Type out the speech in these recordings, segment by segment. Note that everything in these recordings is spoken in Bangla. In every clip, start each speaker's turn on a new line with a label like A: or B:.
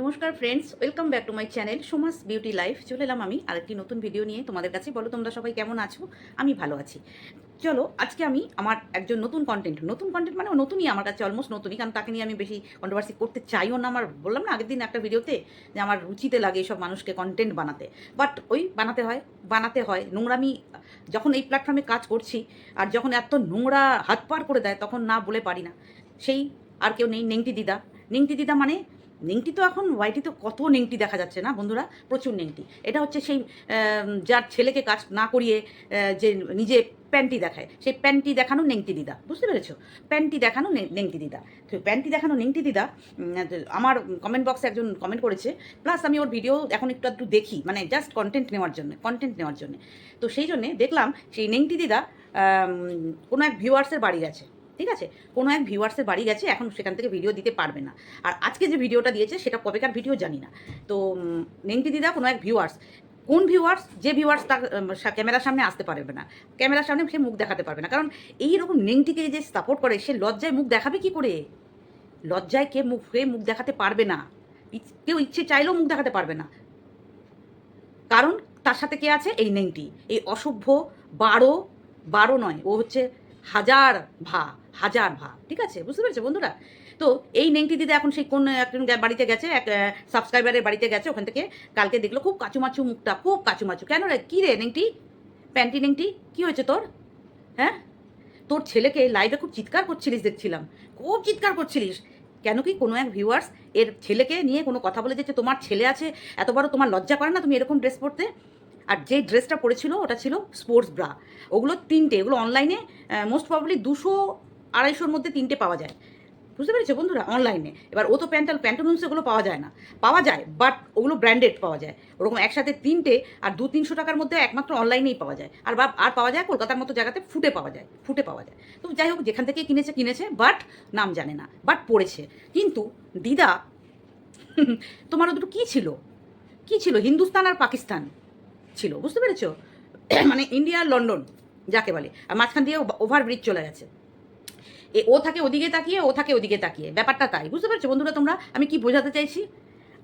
A: নমস্কার friends welcome back to my channel Soma's beauty life চলে এলাম আমি আরেকটি নতুন ভিডিও নিয়ে। তোমাদের কাছে বলো, তোমরা সবাই কেমন আছো? আমি ভালো আছি। চলো, আজকে আমি আমার একজন নতুন কন্টেন্ট নতুন কন্টেন্ট মানে নতুনই আমার কাছে অলমোস্ট নতুনই, কারণ তাকে নিয়ে আমি বেশি কন্ট্রোভার্সি করতে চাইও না আমার। বললাম না আগের দিন একটা ভিডিওতে যে আমার রুচিতে লাগে এসব মানুষকে কন্টেন্ট বানাতে। বাট ওই বানাতে হয় বানাতে হয়। নোংরামি, যখন এই প্ল্যাটফর্মে কাজ করছি, আর যখন এত নোংরা হাত পার করে দেয়, তখন না বলে পারি না। সেই আর কেউ নেই নেংটি দিদা। নেংটি দিদা মানে নেংটি তো এখন ওয়াইটি তো কত নেংটি দেখা যাচ্ছে না বন্ধুরা? প্রচুর নেংটি। এটা হচ্ছে সেই যার ছেলেকে কাজ না করিয়ে যে নিজে প্যান্টি দেখায়। সেই প্যান্টি দেখানো নেংটি দিদা। বুঝতে পেরেছ? প্যান্টি দেখানো নেংটি দিদা। তো প্যান্টি দেখানো নেংটি দিদা আমার কমেন্ট বক্সে একজন কমেন্ট করেছে। প্লাস আমি ওর ভিডিও এখন একটু একটু দেখি মানে জাস্ট কন্টেন্ট নেওয়ার জন্য কন্টেন্ট নেওয়ার জন্য। তো সেই জন্যে দেখলাম সেই নেংটি দিদা কোনো এক ভিউয়ার্সের বাড়ি গেছে। ঠিক আছে? কোনো এক ভিউয়ার্সের বাড়ি গেছে, এখন সেখান থেকে ভিডিও দিতে পারবে না। আর আজকে যে ভিডিওটা দিয়েছে, সেটা কবেকার ভিডিও জানি না। তো নেংটি দিদা, কোনো এক ভিউয়ার্স কোন ভিউয়ার্স যে ভিউয়ার্স তার ক্যামেরার সামনে আসতে পারবে না। ক্যামেরার সামনে সে মুখ দেখাতে পারবে না। কারণ এই রকম নেংটিকে যে সাপোর্ট করে, সে লজ্জায় মুখ দেখাবে কি করে? লজ্জায় কে মুখ হয়ে মুখ দেখাতে পারবে না? কেউ ইচ্ছে চাইলেও মুখ দেখাতে পারবে না। কারণ তার সাথে কে আছে? এই নেংটি এই অসভ্য বারো বারো নয়, ও হচ্ছে হাজার ভা। হাজার ভা ঠিক আছে? বুঝতে পেরেছ বন্ধুরা? তো এই নেংটি দিদি এখন সেই কোন একজন বাড়িতে গেছে, এক সাবস্ক্রাইবারের বাড়িতে গেছে, ওখান থেকে কালকে দেখল খুব কাচুমাচু মুখটা, খুব কাচুমাচু। কেন রে? কী রে নেংটি? প্যান্টি নেংটি? কী হয়েছে তোর? হ্যাঁ? তোর ছেলেকে লাইভে খুব চিৎকার করছিলিস দেখছিলাম। খুব চিৎকার করছিলিস। কেন কি কোনো এক ভিউয়ার্স এর ছেলেকে নিয়ে কোনো কথা বলে দিচ্ছে তোমার ছেলে আছে, এত বড় তোমার লজ্জা করে না তুমি এরকম ড্রেস পরতে? আর যে ড্রেসটা পরেছিল, ওটা ছিল স্পোর্টস ব্রা ওগুলো তিনটে, এগুলো অনলাইনে মোস্ট প্রবলি দুশো আড়াইশোর মধ্যে তিনটে পাওয়া যায়। বুঝতে পেরেছ বন্ধুরা? অনলাইনে এবার ও তো প্যান্টাল প্যান্টালুন্স এগুলো পাওয়া যায় না। পাওয়া যায় বাট ওগুলো ব্র্যান্ডেড পাওয়া যায়। ওরকম একসাথে তিনটে আর দু তিনশো টাকার মধ্যে একমাত্র অনলাইনেই পাওয়া যায়। আর বা, আর পাওয়া যায় কলকাতার মতো জায়গাতে ফুটে পাওয়া যায়, ফুটে পাওয়া যায়। তো যাই হোক, যেখান থেকে কিনেছে কিনেছে বাট নাম জানে না বাট পড়েছে। কিন্তু দিদা, তোমার দুটো কী ছিল? কী ছিল? হিন্দুস্তান আর পাকিস্তান ছিল, বুঝতে পেরেছ? মানে ইন্ডিয়া আর লন্ডন, যাকে বলে। আর মাঝখান দিয়ে ওভারব্রিজ চলে গেছে। ও থাকে ওদিকে তাকিয়ে, ও থাকে ওদিকে তাকিয়ে। ব্যাপারটা তাই, বুঝতে পারছ বন্ধুরা তোমরা? আমি কি বোঝাতে চাইছি?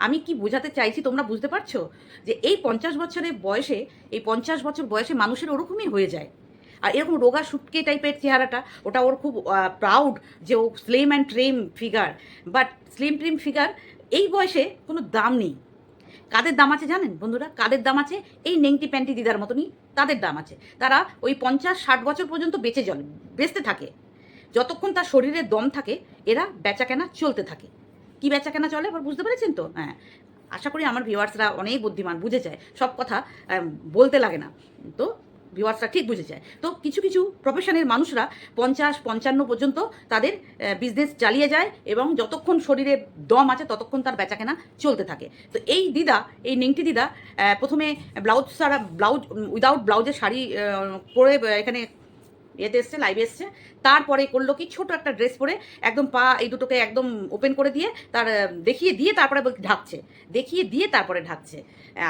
A: আমি কি বোঝাতে চাইছি তোমরা বুঝতে পারছ? যে এই পঞ্চাশ বছরের বয়সে, এই পঞ্চাশ বছর বয়সে মানুষের ওরকমই হয়ে যায়। আর এরকম রোগা সুটকে টাইপের চেহারাটা, ওটা ওর খুব প্রাউড যে ও slim and trim figure but slim trim figure এই বয়সে কোনো দাম নেই। কাদের দাম আছে জানেন বন্ধুরা? কাদের দাম আছে? এই নেংটি প্যান্টি দিদার মতনই তাদের দাম আছে। তারা ওই পঞ্চাশ, ষাট বছর পর্যন্ত বেঁচে চলে, বেঁচতে থাকে। যতক্ষণ তার শরীরে দম থাকে, এরা বেচাকেনা চলতে থাকে। কি বেচাকেনা চলে? এবার বুঝতে পেরেছেন তো? হ্যাঁ। আশা করি আমার ভিউয়ার্সরা অনেক বুদ্ধিমান, বুঝে যায়। সব কথা বলতে লাগে না। তো ভিউয়ার্সরা ঠিক বুঝে যায়। তো কিছু কিছু প্রফেশনের মানুষরা পঞ্চাশ, পঞ্চান্ন পর্যন্ত তাদের বিজনেস চালিয়ে যায় এবং যতক্ষণ শরীরে দম আছে, ততক্ষণ তার বেচাকেনা চলতে থাকে। তো এই দিদা, এই নেংটি দিদা প্রথমে ব্লাউজ সারা ব্লাউজ উইদাউট ব্লাউজের শাড়ি পরে এখানে এতে এসছে লাইভে এসছে। তারপরে করল কি, ছোট একটা ড্রেস পরে একদম পা, এই দুটোকে একদম ওপেন করে দিয়ে তার দেখিয়ে দিয়ে তারপরে ঢাকছে। দেখিয়ে দিয়ে তারপরে ঢাকছে।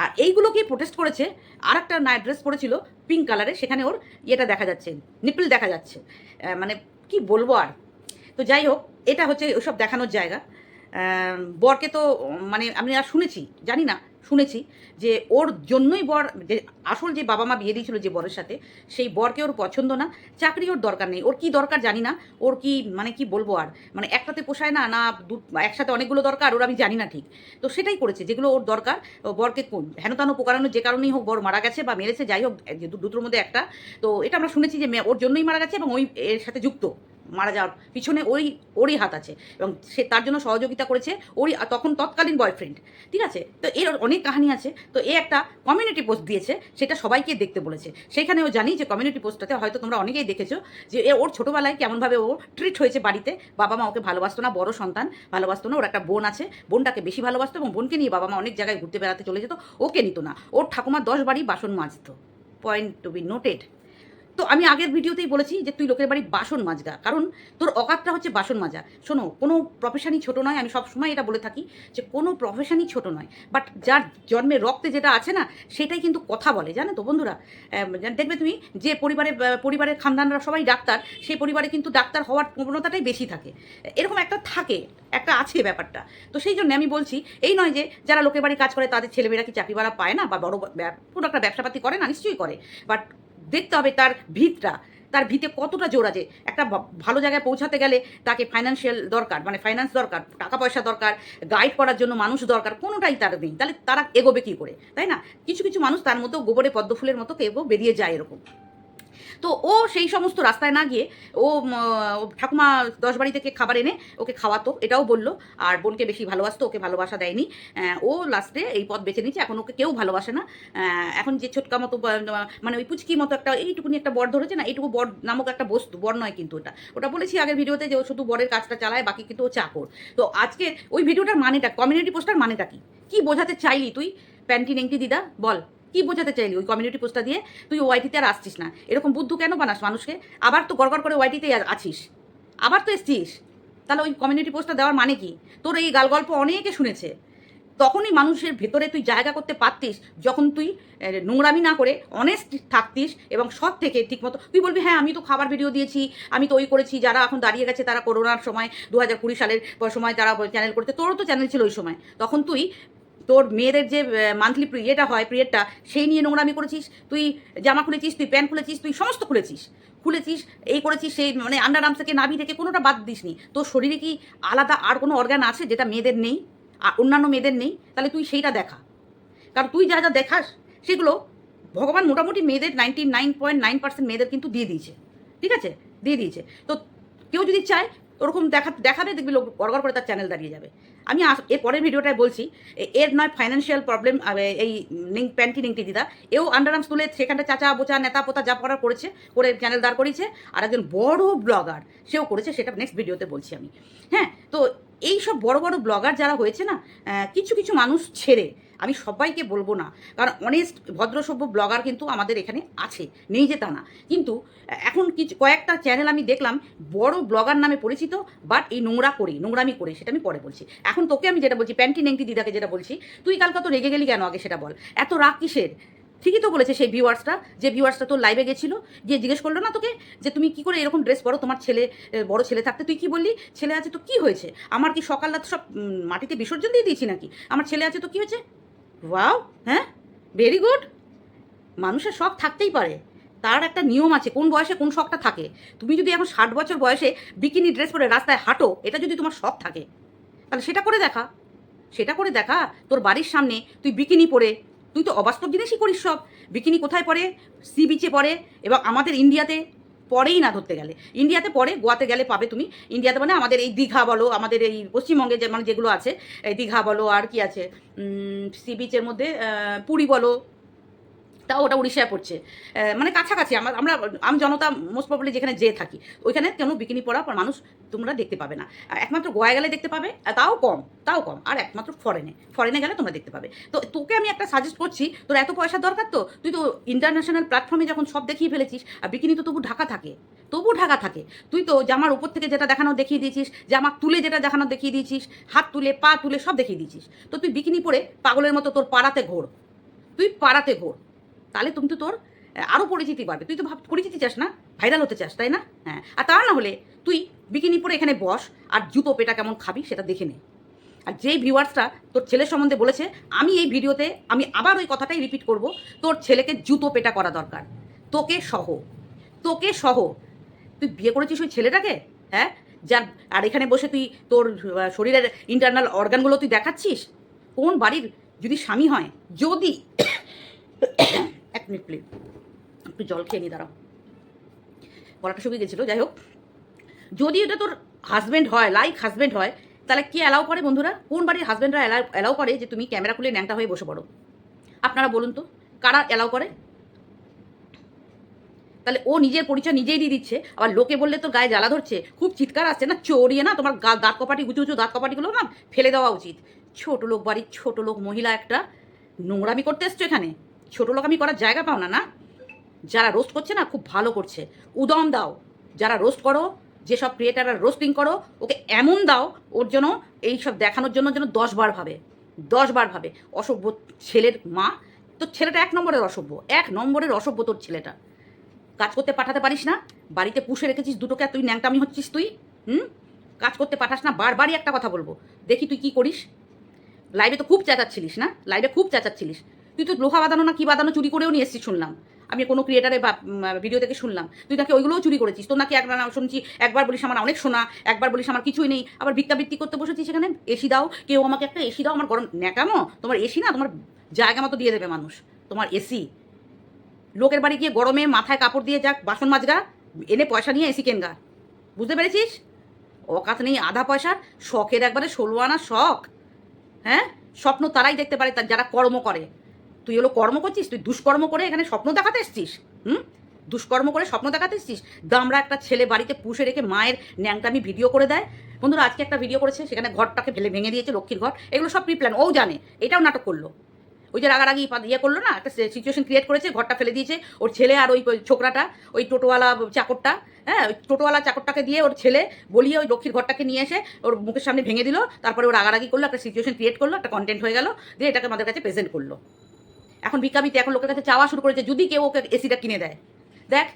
A: আর এইগুলোকেই প্রোটেস্ট করেছে? আর একটা নাইট ড্রেস পরেছিল পিঙ্ক কালারে সেখানে ওর ইয়েটা দেখা যাচ্ছে নিপল দেখা যাচ্ছে। মানে কি বলব আর? তো যাই হোক, এটা হচ্ছে ওসব দেখানোর জায়গা। বরকে তো মানে আমি আর শুনেছি, জানি না। শুনেছি যে ওর জন্যই বর যে আসল যে বাবা মা বিয়ে দিয়েছিল যে বরের সাথে সেই বরকে ওর পছন্দ না চাকরি ওর দরকার নেই ওর কি দরকার জানি না ওর কি মানে কি বলব আর মানে একটাতে পোষায় না না দু একসাথে অনেকগুলো দরকার ওর আমি জানি না ঠিক তো সেটাই করেছে যেগুলো ওর দরকার বরকে কোন- হেন তেন পোকারানো যে কারণেই হোক বর মারা গেছে বা মেরেছে যাই হোক দুটোর মধ্যে একটা তো এটা আমরা শুনেছি যে ওর জন্যই মারা গেছে এবং ওই এর সাথে যুক্ত মারা যাওয়ার পিছনে ওই ওরই হাত আছে এবং সে তার জন্য সহযোগিতা করেছে, ওরই তখন তৎকালীন বয়ফ্রেন্ড ঠিক আছে? তো এর অনেক কাহিনী আছে, তো এ একটা কমিউনিটি পোস্ট দিয়েছে, সেটা সবাইকে দেখতে বলেছে। সেখানেও জানি যে কমিউনিটি পোস্টটাতে হয়তো তোমরা অনেকেই দেখেছ যে এ, ওর ছোটোবেলায় কেমনভাবে ও ট্রিট হয়েছে বাড়িতে, বাবা মা ওকে ভালোবাসতো না, বড় সন্তান ভালোবাসতো না, ওর একটা বোন আছে, বোনটাকে বেশি ভালোবাসতো এবং বোনকে নিয়ে বাবা মা অনেক জায়গায় ঘুরতে বেড়াতে চলে যেত, ওকে নিত না। ওর ঠাকুমা দশ বাড়ি বাসন মাজতো পয়েন্ট টু বি নোটেড তো আমি আগের ভিডিওতেই বলেছি যে তুই লোকের বাড়ি বাসন মাজগা কারণ তোর অকাতটা হচ্ছে বাসন মাজা। শোনো, কোনো প্রফেশনই ছোট নয়। আমি সবসময় এটা বলে থাকি যে কোনো প্রফেশনই ছোট নয়। বাট যার জন্মে রক্তে যেটা আছে না, সেটাই কিন্তু কথা বলে। জানো তো বন্ধুরা? দেখবে তুমি যে পরিবারে পরিবারের খানদানরা সবাই ডাক্তার, সেই পরিবারে কিন্তু ডাক্তার হওয়ার প্রবণতাটাই বেশি থাকে। এরকম একটা থাকে, একটা আছে ব্যাপারটা। তো সেই জন্য আমি বলছি, এই নয় যে যারা লোকের বাড়ি কাজ করে, তাদের ছেলেমেয়েরা কি চাকরিবালা পায় না? বা বড় কোনো একটা ব্যবসাপাতি করে না? নিশ্চয়ই করে। বাট দেখতে হবে তার ভিতটা। তার ভিতে কতটা জোর আছে? একটা ভালো জায়গায় পৌঁছাতে গেলে তাকে ফাইন্যান্সিয়াল দরকার মানে ফাইন্যান্স দরকার, টাকা পয়সা দরকার গাইড করার জন্য মানুষ দরকার, কোনোটাই তার নেই। তাহলে তারা এগোবে কী করে? তাই না? কিছু কিছু মানুষ তার মতো গোবরে পদ্মফুলের মতো কেউ বেরিয়ে যায় এরকম। তো ও সেই সমস্ত রাস্তায় না গিয়ে ও ঠাকুমা দশ বাড়ি থেকে খাবার এনে ওকে খাওয়াতো, এটাও বলল। আর বোনকে বেশি ভালোবাসতো, ওকে ভালোবাসা দেয়নি। ও লাস্টে এই পথ বেছে নিয়েছে, এখন ওকে কেউ ভালোবাসে না। এখন যে ছোটকা মতো মানে ওই পুচকি মতো একটা, এইটুকুনি একটা বর ধরেছে না, এইটুকু বর নামক একটা বস্তু, বর নয় কিন্তু ওটা। ওটা বলেছি আগের ভিডিওতে যে ও শুধু বরের কাজটা চালায়, বাকি কিন্তু ও চাকর। তো আজকে ওই ভিডিওটার মানেটা কমিউনিটি পোস্টার মানেটা কি? কি বোঝাতে চাইলি তুই? প্যান্টি নেংটি দিদা, বল। কি বোঝাতে চাইলি ওই কমিউনিটি পোস্টটা দিয়ে? তুই ওয়াইটিতে আর আসছিস না। এরকম বুদ্ধু কেন বানাস মানুষকে? আবার তো গড়গড় করে ওয়াইটিতে আছিস। আবার তো এসছিস। তাহলে ওই কমিউনিটি পোস্টটা দেওয়ার মানে কি? তোর এই গাল গল্প অনেকে শুনেছে। তখনই মানুষের ভেতরে তুই জায়গা করতে পারতিস, যখন তুই নোংরামি না করে অনেস্ট থাকতিস এবং সৎ থেকে ঠিকমতো তুই বলবি হ্যাঁ আমি তো খাবার ভিডিও দিয়েছি, আমি তো ওই করেছি, যারা এখন দাঁড়িয়ে গেছে তারা করোনার সময় দু হাজার কুড়ি সালের সময় তারা চ্যানেল করতে, তোরও তো চ্যানেল ছিল ওই সময়। তখন তুই তোর মেয়েদের যে মান্থলি ইয়েটা হয় পিরিয়ডটা সেই নিয়ে নোংরামি করেছিস, তুই জামা খুলেছিস, তুই প্যান্ট খুলেছিস, তুই সমস্ত খুলেছিস। খুলেছিস, এই করেছিস, সেই মানে আন্ডার আর্মস থেকে নাভি থেকে কোনোটা বাদ দিসনি। তোর শরীরে কি আলাদা আর কোনো অর্গান আছে যেটা মেয়েদের নেই, আর অন্যান্য মেয়েদের নেই? তাহলে তুই সেইটা দেখা। কারণ তুই যা যা দেখাস, সেগুলো ভগবান মোটামুটি মেয়েদের ninety nine point nine percent মেয়েদের কিন্তু দিয়ে দিয়েছে। ঠিক আছে? দিয়ে দিয়েছে। তো কেউ যদি চায় ওরকম দেখা দেখাবে, দেখবি লোক গড়গড় করে তার চ্যানেল দাঁড়িয়ে যাবে। আমি এর পরের ভিডিওটায় বলছি এর নয় ফাইন্যান্সিয়াল প্রবলেম এই নিং প্যান্টি নিংটি দিদা। এও আন্ডারআর্মস তুলে সেখানটা চাচা, বোচা, নেতা, পোতা যা করার করেছে, করে চ্যানেল দাঁড় করিয়েছে, আর একজন বড় ব্লগার সেও করেছে, সেটা নেক্সট ভিডিওতে বলছি আমি। হ্যাঁ তো এই সব বড় বড় ব্লগার যারা হয়েছে না কিছু কিছু মানুষ ছেড়ে আমি সবাইকে বলব না। কারণ অনেস্ট ভদ্রসভ্য ব্লগার কিন্তু আমাদের এখানে আছে, নেই যে তা না। কিন্তু, এখন কিছু কয়েকটা চ্যানেল আমি দেখলাম, বড় ব্লগার নামে পরিচিত বাট এই নোংরা করি, নোংরামি করে, সেটা আমি পরে বলছি। এখন তোকে আমি যেটা বলছি প্যান্টি নেংটি দিদাকে যেটা বলছি, তুই কাল কত রেগে গেলি কেন আগে সেটা বল। এত রাগ কিসের? ঠিকই তো বলেছে সেই ভিউয়ার্সটা যে ভিউয়ার্সটা তোর লাইভে গেছিল, গিয়ে জিজ্ঞেস করল না তোকে যে তুমি কি করে এরকম ড্রেস পরো, তোমার ছেলে বড় ছেলে থাকতে, তুই কি বললি? ছেলে আছে তো কি হয়েছে? আমার কি সকাল রাত সব মাটিতে বিসর্জন দিয়ে দিয়েছি নাকি? আমার ছেলে আছে তো কি হয়েছে? ওয়াও হ্যাঁ? ভেরি গুড মানুষের শখ থাকতেই পারে। তার একটা নিয়ম আছে, কোন বয়সে কোন শখটা থাকে। তুমি যদি এখন ষাট বছর বয়সে বিকিনি ড্রেস পরে রাস্তায় হাঁটো, এটা যদি তোমার শখ থাকে, তাহলে সেটা করে দেখা। সেটা করে দেখা, তোর বাড়ির সামনে তুই বিকিনি পরে। তুই তো অবাস্তব জিনিসই করিস সব। বিকিনি কোথায় পড়ে সি বিচে পড়ে এবং আমাদের ইন্ডিয়াতে পরেই না ধরতে গেলে। ইন্ডিয়াতে পরে গোয়াতে গেলে পাবে তুমি। ইন্ডিয়াতে মানে আমাদের এই দীঘা বলো, আমাদের এই পশ্চিমবঙ্গে যে মানে যেগুলো আছে, এই দীঘা বলো আর কি আছে সি বিচের মধ্যে পুরী বলো তাও ওটা উড়িষ্যায় পড়ছে। মানে কাছাকাছি আমরা আমরা, আম জনতা মোস্ট প্রবলি যেখানে যেয়ে থাকি, ওইখানে কোনো বিকিনি পরা মানুষ তোমরা দেখতে পাবে না। একমাত্র গোয়া গেলে দেখতে পাবে তাও কম তাও কম, আর একমাত্র ফরেনে ফরেনে গেলে তোমরা দেখতে পাবে। তো তোকে আমি একটা সাজেস্ট করছি, তোর এত পয়সা দরকার তো, তুই তো ইন্টারন্যাশনাল প্ল্যাটফর্মে যখন সব দেখিয়ে ফেলেছিস, আর বিকিনি তো তবু ঢাকা থাকে, তবু ঢাকা থাকে, তুই তো জামার উপর থেকে যেটা দেখানো দেখিয়ে দিয়েছিস, জামা তুলে যেটা দেখানো দেখিয়ে দিয়েছিস, হাত তুলে, পা তুলে সব দেখিয়ে দিয়েছিস, তো তুই বিকিনি পরে পাগলের মতো তোর পাড়াতে ঘোর, তুই পাড়াতে ঘোর তাহলে তুমি তো তোর আরও পরিচিতি বাড়বে। তুই তো ভাব, পরিচিতি চাস না? ভাইরাল হতে চাস, তাই না? হ্যাঁ। আর তা না হলে তুই বিকিনি পরে এখানে বস আর জুতো পেটা কেমন খাবি সেটা দেখে নে। আর যেই ভিউয়ার্সটা তোর ছেলের সম্বন্ধে বলেছে, আমি এই ভিডিওতে আমি আবার ওই কথাটাই রিপিট করব, তোর ছেলেকে জুতো পেটা করা দরকার। তোকে সহ। তোকে সহ। তুই বিয়ে করেছিস ওই ছেলেটাকে? হ্যাঁ? যার, আর এখানে বসে তুই তোর শরীরের ইন্টারনাল অর্গানগুলো তুই দেখাচ্ছিস? কোন বাড়ির যদি স্বামী হয়, যদি মিনিট একটু জল খেয়ে নি, দাঁড়াও। গলাটা শুকিয়ে গেছিল, যাই হোক। যদি এটা তোর হাজব্যান্ড হয় লাইক হাজব্যান্ড হয়, তাহলে কে অ্যালাউ করে বন্ধুরা? কোন বাড়ির হাজব্যান্ডরা অ্যালাউ অ্যালাউ করে যে তুমি ক্যামেরা খুলে ন্যাংটা হয়ে বসে পড়ো? আপনারা বলুন তো, কারা অ্যালাউ করে? তাহলে ও নিজের পরিচয় নিজেই দিয়ে দিচ্ছে, আবার লোকে বললে তো গায়ে জ্বালা ধরছে, খুব চিৎকার আসছে না, চড়িয়ে না, তোমার গা- দাঁত কপাটি, উঁচু উঁচু দাঁত কপাটিগুলো না, ফেলে দেওয়া উচিত। ছোট লোক বাড়ির ছোট লোক, মহিলা একটা, নোংরামি করতে এসছো এখানে? ছোট লোক আমি করার জায়গা পাও না না? যারা রোস্ট করছে না, খুব ভালো করছে। উদম দাও। যারা রোস্ট করো যেসব ক্রিয়েটাররা রোস্টিং করো, ওকে এমন দাও, ওর জন্য এইসব দেখানোর জন্য যেন দশ বার ভাবে। দশ বার ভাবে। অসভ্য ছেলের মা, তোর ছেলেটা এক নম্বরের অসভ্য। এক নম্বরের অসভ্য তোর ছেলেটা। কাজ করতে পাঠাতে পারিস না? বাড়িতে পুষে রেখেছিস দুটোকে তুই ন্যাংটামি হচ্ছিস তুই? হুম? কাজ করতে পাঠাস না? বারবারই একটা কথা বলব। দেখি তুই কি করিস। লাইভে তো খুব চেঁচাচ্ছিলিস, না? লাইভে খুব চেঁচাচ্ছিলিস। তুই তো লোহা বাঁধানো না কি বাঁধানো চুরি করেও নিয়ে এসেছিস শুনলাম। আমি কোনো ক্রিয়েটারে বা ভিডিও থেকে শুনলাম। তুই নাকি ওইগুলোও চুরি করেছিস। তোর নাকি একবার শুনছি, একবার বলিস আমার অনেক শোনা একবার বলিস আমার কিছুই নেই, আবার ভিক্ষাবৃত্তি করতে বসেছিস সেখানে এসি দাও, কেউ আমাকে একটা এসি দাও, আমার গরম, ন্যাকামো, তোমার এসি না, তোমার জায়গা মতো দিয়ে দেবে মানুষ, তোমার এসি লোকের বাড়ি গিয়ে গরমে মাথায় কাপড় দিয়ে যাক, বাসন মাজগা এনে পয়সা নিয়ে এসি কেনগা বুঝতে পেরেছিস? অকাত নেই আধা পয়সার, শখের একবারে ষোলো আনা শখ হ্যাঁ? স্বপ্ন তারাই দেখতে পারে তার, যারা কর্ম করে। তুই হলো কর্ম করছিস, তুই দুষ্কর্ম করে এখানে স্বপ্ন দেখাতে এসছিস, হুম? দুষ্কর্ম করে স্বপ্ন দেখাতে এসছিস দামরা একটা ছেলে বাড়িতে পুষে রেখে মায়ের ন্যাংটামি ভিডিও করে দেয়। বন্ধুরা, আজকে একটা ভিডিও করেছে, সেখানে ঘরটাকে ফেলে ভেঙে দিয়েছে লক্ষ্মীর ঘর। এগুলো সব প্রি প্ল্যান ও জানে, এটাও নাটক করল। ওই যে রাগারাগি ইয়ে করল না, একটা সিচুয়েশন ক্রিয়েট করেছে, ঘরটা ফেলে দিয়েছে, ওর ছেলে আর ওই ছোকরাটা, ওই টোটোওয়ালা চাকরটা হ্যাঁ ওই টোটোওয়ালা চাকরটাকে দিয়ে ওর ছেলে বলিয়ে ওই লক্ষ্মীর ঘরটাকে নিয়ে এসে ওর মুখের সামনে ভেঙে দিল, তারপরে ওর রাগারাগি করল, একটা সিচুয়েশন ক্রিয়েট করল, একটা কন্টেন্ট হয়ে গেল, দিয়ে এটাকে আমাদের কাছে প্রেজেন্ট করল। এখন ভিকামিতে এখন লোকের কাছে চাওয়া শুরু করেছে, যদি কেউ ওকে এসিটা কিনে দেয়। দেখ,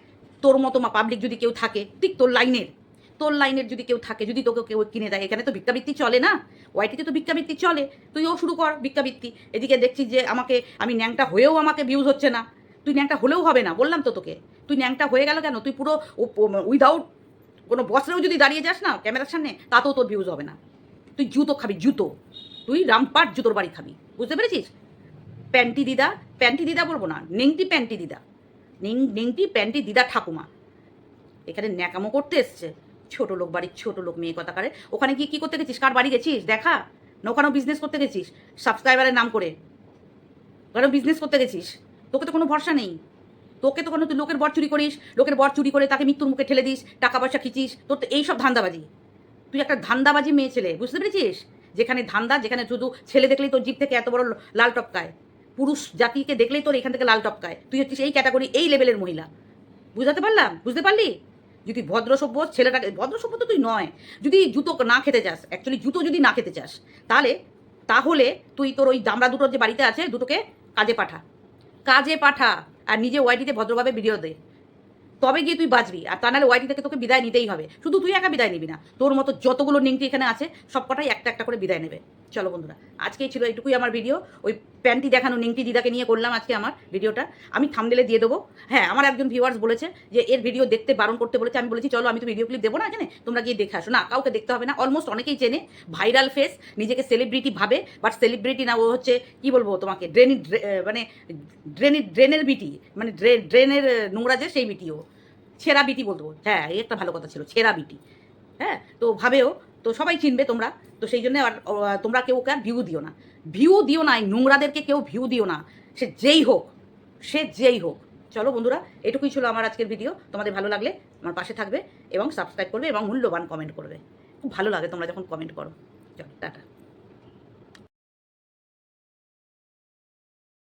A: তোর মতো মা পাবলিক যদি কেউ থাকে, ঠিক তোর লাইনের তোর লাইনের যদি কেউ থাকে, যদি তোকে কেউ কিনে দেয়, এখানে তো ভিক্ষাবৃত্তি চলে না? ওয়াইটিতে তো ভিক্ষাবৃত্তি চলে তুইও শুরু কর ভিক্ষাবৃত্তি। এদিকে দেখছিস যে আমাকে, আমি ন্যাংটা হয়েও আমাকে ভিউজ হচ্ছে না। তুই ন্যাংটা হলেও হবে না, বললাম তো তোকে। তুই ন্যাংটা হয়ে গেল কেন? তুই পুরো উইদাউট কোনো বস্ত্রেও যদি দাঁড়িয়ে যাস না ক্যামেরার সামনে, তাতেও তোর ভিউজ হবে না। তুই জুতো খাবি, জুতো। তুই রামপাট জুতোর বাড়ি খাবি। বুঝতে পেরেছিস? প্যান্টি দিদা প্যান্টি দিদা বলব না, নেংটি প্যান্টি দিদা। নেং, নেংটি প্যান্টি দিদা ঠাকুমা। এখানে ন্যাকামো করতে এসছে। ছোট লোক বাড়ির ছোট লোক, মেয়ে কথা কারে। ওখানে গিয়ে কী করতে গেছিস? কার বাড়ি গেছিস? দেখা। না, ওখানেও বিজনেস করতে গেছিস? সাবস্ক্রাইবারের নাম করে। ওখানেও বিজনেস করতে গেছিস? তোকে তো কোনো ভরসা নেই। তোকে তো কোনো, তুই লোকের বর চুরি করিস, লোকের বর চুরি করে তাকে মৃত্যুর মুখে ঠেলে দিস টাকা পয়সা খিচিস। তোর তো এইসব ধান্দাবাজি। তুই একটা ধান্দাবাজি মেয়ে ছেলে, বুঝতে পেরেছিস? যেখানে ধান্দা, যেখানে শুধু ছেলে দেখলেই তোর জিপ থেকে এত বড় লাল টপকায়। পুরুষ জাতিকে দেখলেই তোর এখান থেকে লাল টপকায়। তুই হচ্ছিস এই ক্যাটাগরি এই লেভেলের মহিলা। বুঝাতে পারলাম? বুঝতে পারলি? যদি ভদ্র সভ্য ছেলেটাকে ভদ্র সভ্য তো তুই নয়। যদি জুতো না খেতে চাস অ্যাকচুয়ালি জুতো যদি না খেতে চাস, তাহলে তাহলে তুই তোর ওই দামড়া দুটোর যে বাড়িতে আছে, দুটোকে কাজে পাঠা। কাজে পাঠা। আর নিজে ওয়াইটিতে ভদ্রভাবে ভিডিও দে। তবে গিয়ে তুই বাঁচবি। আর তা নাহলে ওয়াইটি থেকে তোকে বিদায় নিতেই হবে। শুধু তুই একা বিদায় নিবি না। তোর মতো যতগুলো নিংটি এখানে আছে, সবকটাই একটা একটা করে বিদায় নেবে। চলো বন্ধুরা, আজকেই ছিল এইটুকুই আমার ভিডিও ওই প্যান্টি দেখানো, নিংটি দিদাকে নিয়ে করলাম আজকে আমার ভিডিওটা আমি থামনেলে দিয়ে দেবো। হ্যাঁ আমার একজন ভিউয়ার্স বলেছে যে, এর ভিডিও দেখতে বারণ করতে বলেছে। আমি বলেছি, চলো, আমি তো ভিডিও ক্লিপ দেবো না এখানে তোমরা গিয়ে দেখে আসো। না, কাউকে দেখতে হবে না। অলমোস্ট অনেকেই চেনে ভাইরাল ফেস নিজেকে সেলিব্রিটি ভাবে বাট সেলিব্রিটি না, ও হচ্ছে, কি বলব তোমাকে ড্রেনি মানে ড্রেনি ড্রেনের বিটি মানে ড্রেনের নোংরা যে, সেই বিটিও ছেঁড়া বিটি বলতো হ্যাঁ এই একটা ভালো কথা ছিল, ছেঁড়া বিটি হ্যাঁ তো ভাবেও তো সবাই চিনবে তোমরা। তো সেই জন্য আর তোমরা কেউ ওকে আর ভিউ দিও না। ভিউ দিও না, এই নোংরাদেরকে কেউ ভিউ দিও না। সে যেই হোক, সে যেই হোক। চলো বন্ধুরা, এটুকুই ছিল আমার আজকের ভিডিও তোমাদের ভালো লাগলে আমার পাশে থাকবে এবং সাবস্ক্রাইব করবে এবং মূল্যবান কমেন্ট করবে। খুব ভালো লাগে তোমরা যখন কমেন্ট করো। চলো, টাটা।